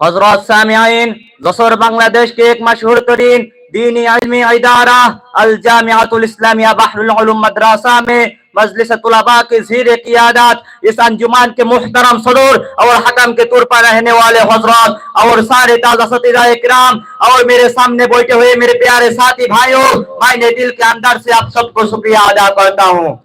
हजरत सामियाइन जसोर बांग्लादेश के एक मशहूर तरीन दीनी इल्मी इदारा अल जामियातुल इस्लामिया बहरुल उलूम मदरसा में मजलिस तुलबा की जीर कियादत इस अंजुमान के मुहतरम सदूर और हकम के तौर पर रहने वाले हजरत और सारे ताजा सतीरा इकराम और मेरे सामने बैठे हुए मेरे प्यारे साथी भाइयों मैंने दिल के अंदर से आप सबको शुक्रिया अदा करता हूँ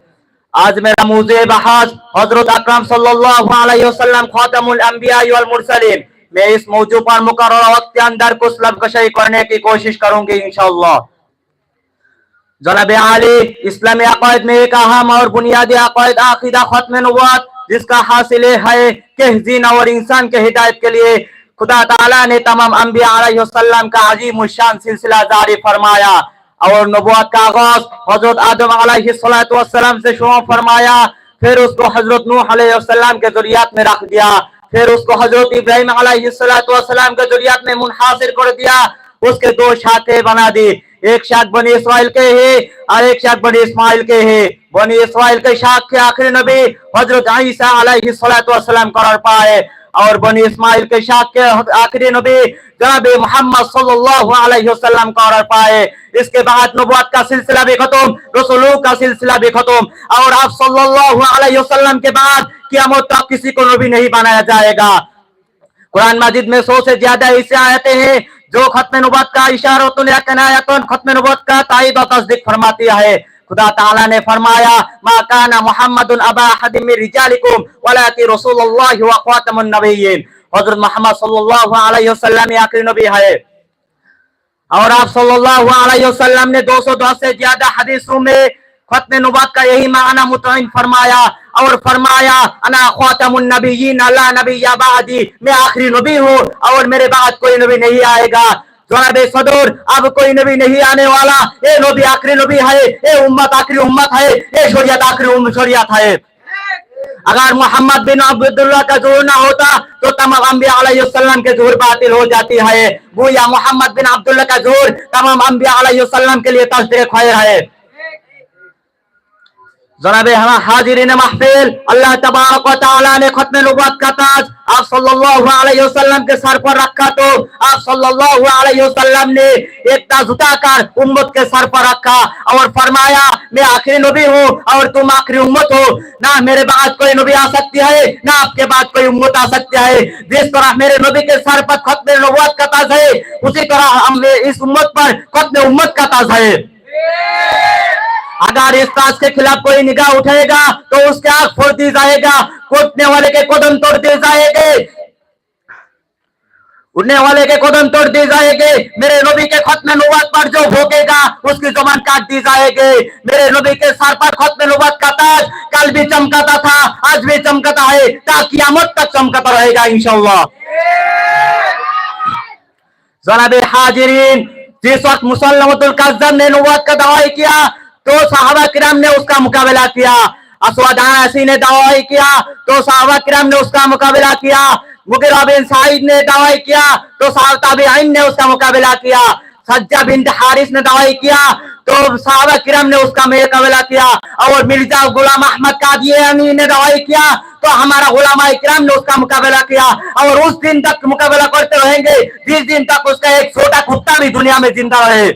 आज मेरा मुझे बहस हजरत अकरम सल्लल्लाहु अलैहि वसल्लम खातमुल अंबिया वल मुरसलीन मैं इस मौजू पर मुकर वक्त के अंदर कुछ लबकशाई करने की कोशिश करूंगी इंशाल्लाह जनाब आली, इस्लामी अकायद में एक अहम और बुनियादी अकायद, आकीदा खत्म नबूवत, जिसका हासिल है कि जीन और इंसान के हिदायत के लिए। खुदा ताला ने तमाम अम्बिया अलैहिस्सलाम का अजीम शान सिलसिला जारी फरमाया। और नबूवत का आगाज़ हज़रत आदम अलैहिस्सलाम से शुरू फरमाया। फिर उसको हज़रत नूह अलैहिस्सलाम के जरियात में रख दिया। फिर उसको हज़रत इब्राहिम अलैहिस्सलाम के जरियात में मुनहासिर कर दिया। उसके दो शाखे बना दी। एक शाख बनी इसराइल के है, और एक शाख बनी इस्माइल के है। बनी इसराइल के शाख के आखिरी नबी हज़रत ईसा अलैहिस्सलाम करार पाए, और बनी इस्माइल के शाख के आखिरी नबी जनाब मोहम्मद सल्लल्लाहु अलैहि वसल्लम करार पाए। इसके बाद नबुवत का सिलसिला भी खत्म, रसूलों का सिलसिला भी खत्म, और आप सल्लल्लाहु अलैहि वसल्लम के बाद कियामत तक किसी को नबी नहीं बनाया जाएगा। कुरान मजिद में सौ से ज़्यादा ऐसे आयते हैं जो खत्म नबुवत का इशारतुन या कनायतुन खत्म नबुवत का तायद और तस्दीक फरमाती है खुदा ताला ने फरमाया मा काना मुहम्मदुन अबा अहद मिन रिजालिकुम वलाकि रसूलुल्लाह व खातमुन नबिय्यिन हजरत मोहम्मद सल्लल्लाहु अलैहि वसल्लम आखिरी नबी है और आप सल्लल्लाहु अलैहि वसल्लम ने 210 से ज्यादा हदीसों में खत्म नबुवत का यही माना मुतयन फरमाया और फरमाया, अना नबिय्या बादी मैं आखिरी नबी हूँ और मेरे बाद कोई नबी नहीं आएगा। जनाब सदर, अब कोई नबी नहीं आने वाला। ये नबी आखिरी नबी है ये उम्मत आखिरी उम्मत है ये शरीयत आखिरी शरीयत है। अगर मोहम्मद बिन अब्दुल्ला का ज़ोर ना होता तो तमाम अम्बिया अलैहिस्सलाम के ज़ोर बातिल हो जाती है। गोया मोहम्मद बिन अब्दुल्ला का ज़ोर तमाम अम्बिया अलैहिस्सलाम के लिए तस्दीर खैर है। जनाब हाजिरीन महफिल, अल्लाह तबारक ने खत्म का ताज आप सल्लल्लाहु अलैहि वसल्लम के सर पर रखा तो आप सल्लल्लाहु अलैहि वसल्लम ने एक ताज उठाकर उम्मत के सर पर रखा और फरमाया, मैं आखिरी नबी हूँ और तुम आखिरी उम्मत हो। ना मेरे बाद कोई नबी आ सकती है, ना आपके बाद कोई उम्मत आ सकती है। जिस तरह मेरे नबी के सर पर खत्म नबूवत का ताज है, उसी तरह हम इस उम्मत पर खत्म उम्मत का ताज है। अगर इस ताज के खिलाफ कोई निगाह उठेगा तो उसके आग फोड़ दी जाएगा, कूटने वाले के कदम तोड़ दिए जाएँगे। उड़ने वाले के कदम तोड़ दिए जाएँगे। मेरे नबी के खत्म नबूवत पर जो भोगेगा, उसकी जबान काट दी जाएगी। मेरे नबी के सर पर खत्म नबूवत का ताज, कल भी चमकाता था, आज भी चमकाता है, ताकि कियामत तक चमकाता रहेगा, इंशाल्लाह। जनाब हाजिरीन, जिस वक्त मुसलमतुल कज्जब ने नबूवत का दावा किया तो साहबा किराम ने उसका मुकाबला किया। असवादासी ने दावा किया। तो साहबा किराम ने उसका मुकाबला किया। मुगिरा बिन साइद ने दावा किया। तो साहब ने उसका मुकाबला किया। सज्जा बिन हारिस ने दावा किया। तो साहबा किराम ने उसका मुकाबला किया। और मिर्ज़ा गुलाम अहमद कादियानी ने दावा किया। तो हमारा गुलामा इकराम ने उसका मुकाबला किया। और उस दिन तक मुकाबला करते रहेंगे। जिस दिन तक उसका एक छोटा कुत्ता भी दुनिया में ज़िंदा रहे।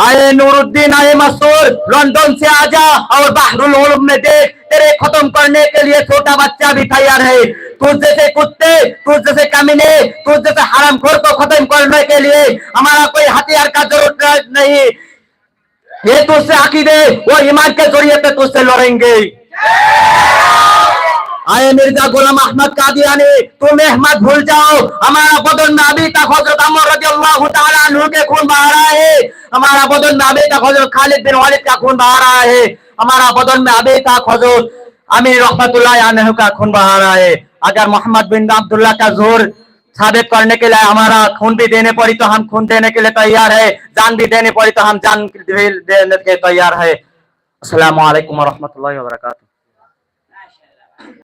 आए नूरुद्दीन आए मसूर लंदन से आजा और बहरुल उलूम में देख तेरे खत्म करने के लिए छोटा बच्चा भी तैयार है तुझ जैसे कुत्ते तुझ जैसे कमीने तुझ जैसे हराम खोर को खत्म करने के लिए हमारा कोई हथियार का जरूरत नहीं ये तुझसे अकीदे वो ईमान के जरिए पे तुझसे लड़ेंगे आए मिर्जा गुलाम अहमद कादियानी तुम अहमद भूल जाओ हमारा बदन में अभी तक हजरत अमर रजी अल्लाह तआला अन्हु के खून बहा रहा है हमारा बदन में अभी तक हजरत खालिद बिन वालिद का खून बहा रहा है हमारा बदन में अभी तक हजरत अमीर रहमतुल्लाह अलैहि का खून बहा रहा है अगर मोहम्मद बिन अब्दुल्ला का जोर साबित करने के लिए हमारा खून भी देने पड़ी तो हम खून देने के लिए तैयार है जान भी देने पड़ी तो हम जान देने के तैयार है अस्सलाम वालेकुम रहमतुल्लाहि व बरकातहू